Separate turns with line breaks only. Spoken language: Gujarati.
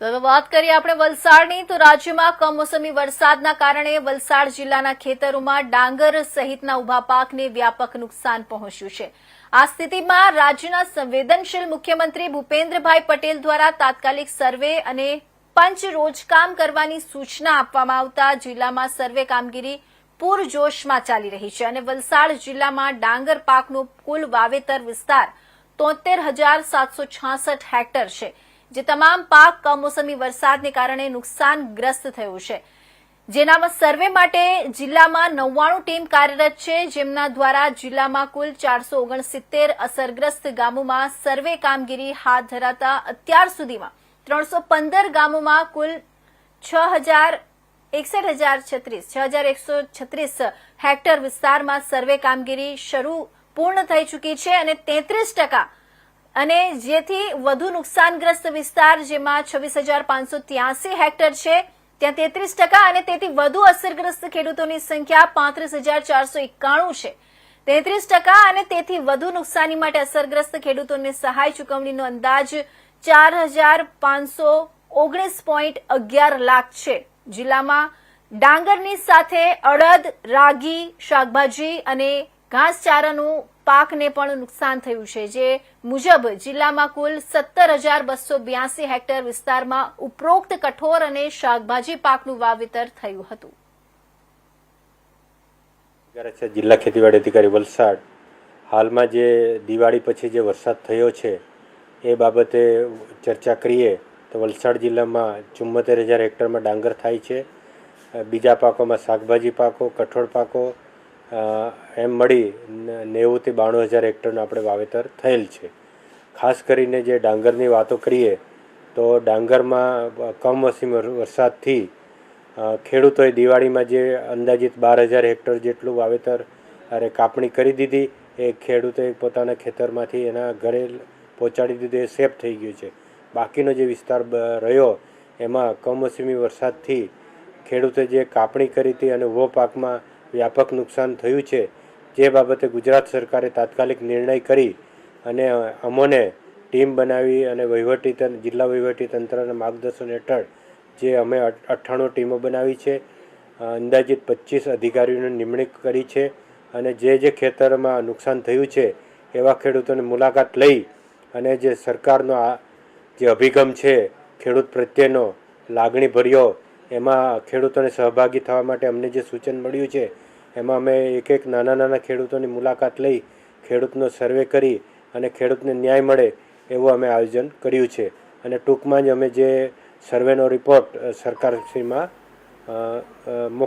તો વાત કરીએ આપણે વલસાડની. તો રાજ્યમાં કમોસમી વરસાદના કારણે વલસાડ જિલ્લાના ખેતરોમાં ડાંગર સહિતના ઊભા પાકને વ્યાપક નુકસાન પહોંચ્યું છે. આ સ્થિતિમાં રાજ્યના સંવેદનશીલ મુખ્યમંત્રી ભૂપેન્દ્રભાઈ પટેલ દ્વારા તાત્કાલિક સર્વે અને પંચ રોજકામ કરવાની સૂચના આપવામાં આવતા જિલ્લામાં સર્વે કામગીરી પૂરજોશમાં ચાલી રહી છે અને વલસાડ જિલ્લામાં ડાંગર પાકનું કુલ વાવેતર વિસ્તાર તોતેર હેક્ટર છે. જે તમામ પાક કમોસમી વરસાદને કારણે નુકસાનગ્રસ્ત થયું છે. જેનામાં સર્વે માટે જિલ્લામાં નવ્વાણું ટીમ કાર્યરત છે. જેમના દ્વારા જિલ્લામાં કુલ ચારસો ઓગણસિત્તેર અસરગ્રસ્ત ગામોમાં સર્વે કામગીરી હાથ ધરાતા અત્યાર સુધીમાં ત્રણસો પંદર ગામોમાં કુલ છ હજાર એકસઠ હજાર છત્રીસ, છ હજાર એકસો છત્રીસ હેક્ટર વિસ્તારમાં સર્વે કામગીરી શરૂ પૂર્ણ થઈ ચૂકી છે અને તેત્રીસ ટકા અને જેથી વધુ નુકસાનગ્રસ્ત વિસ્તાર, જેમાં છવ્વીસ હજાર પાંચસો ત્યાસી હેક્ટર છે, ત્યાં તેત્રીસ ટકા અને તેથી વધુ અસરગ્રસ્ત ખેડૂતોની સંખ્યા પાંત્રીસ હજાર ચારસો એકાણું છે. તેત્રીસ ટકા અને તેથી વધુ નુકસાની માટે અસરગ્રસ્ત ખેડૂતોને સહાય ચૂકવણીનો અંદાજ ચાર હજાર પાંચસો ઓગણીસ પોઈન્ટ અગિયાર લાખ છે. જિલ્લામાં ડાંગરની સાથે અડદ, રાગી, શાકભાજી અને ઘાસચારાનું પાકને પણ નુકસાન થયું છે. જે મુજબ જિલ્લામાં કુલ સત્તર હજાર બસો બ્યાસી હેક્ટર વિસ્તારમાં ઉપરોક્ત કઠોર અને શાકભાજી પાકનું વાવેતર થયું હતું.
જિલ્લા ખેતીવાડી અધિકારી વલસાડ, હાલમાં જે દિવાળી પછી જે વરસાદ થયો છે, એ બાબતે ચર્ચા કરીએ તો વલસાડ જિલ્લામાં ચુમ્મોતેર હજાર હેક્ટરમાં ડાંગર થાય છે. બીજા પાકોમાં શાકભાજી પાકો, કઠોળ પાકો એમ મળી નેવુંથી બાણું હજાર હેક્ટરનું આપણે વાવેતર થયેલ છે. ખાસ કરીને જે ડાંગરની વાતો કરીએ, તો ડાંગરમાં કમોસમી વરસાદથી ખેડૂતોએ દિવાળીમાં જે અંદાજિત બાર હજાર હેક્ટર જેટલું વાવેતર અરે કાપણી કરી દીધી, એ ખેડૂતોએ પોતાના ખેતરમાંથી એના ઘરે પહોંચાડી દીધું, એ સેફ થઈ ગયું છે. બાકીનો જે વિસ્તાર રહ્યો, એમાં કમોસમી વરસાદથી ખેડૂતે જે કાપણી કરી હતી અને ઊભો પાકમાં વ્યાપક નુકસાન થયું છે. જે બાબતે ગુજરાત સરકારે તાત્કાલિક નિર્ણય કરી અને અમોને ટીમ બનાવી અને વહીવટી જિલ્લા વહીવટી તંત્રના માર્ગદર્શન હેઠળ જે અમે અઠ્ઠાણું ટીમો બનાવી છે અંદાજિત પચીસ અધિકારીઓની નિમણૂક કરી છે અને જે જે ખેતરમાં નુકસાન થયું છે એવા ખેડૂતોની મુલાકાત લઈ અને જે સરકારનો આ, જે અભિગમ છે ખેડૂત પ્રત્યેનો લાગણીભર્યો એમાં ખેડૂતોને સહભાગી થવા માટે અમને જે સૂચન મળ્યું છે, એમાં અમે એક એક નાના નાના ખેડૂતોની મુલાકાત લઈ ખેડૂતનો સર્વે કરી અને ખેડૂતને ન્યાય મળે એવું અમે આયોજન કર્યું છે. અને ટૂંકમાં જ અમે જે સર્વેનો રિપોર્ટ સરકારશ્રીમાં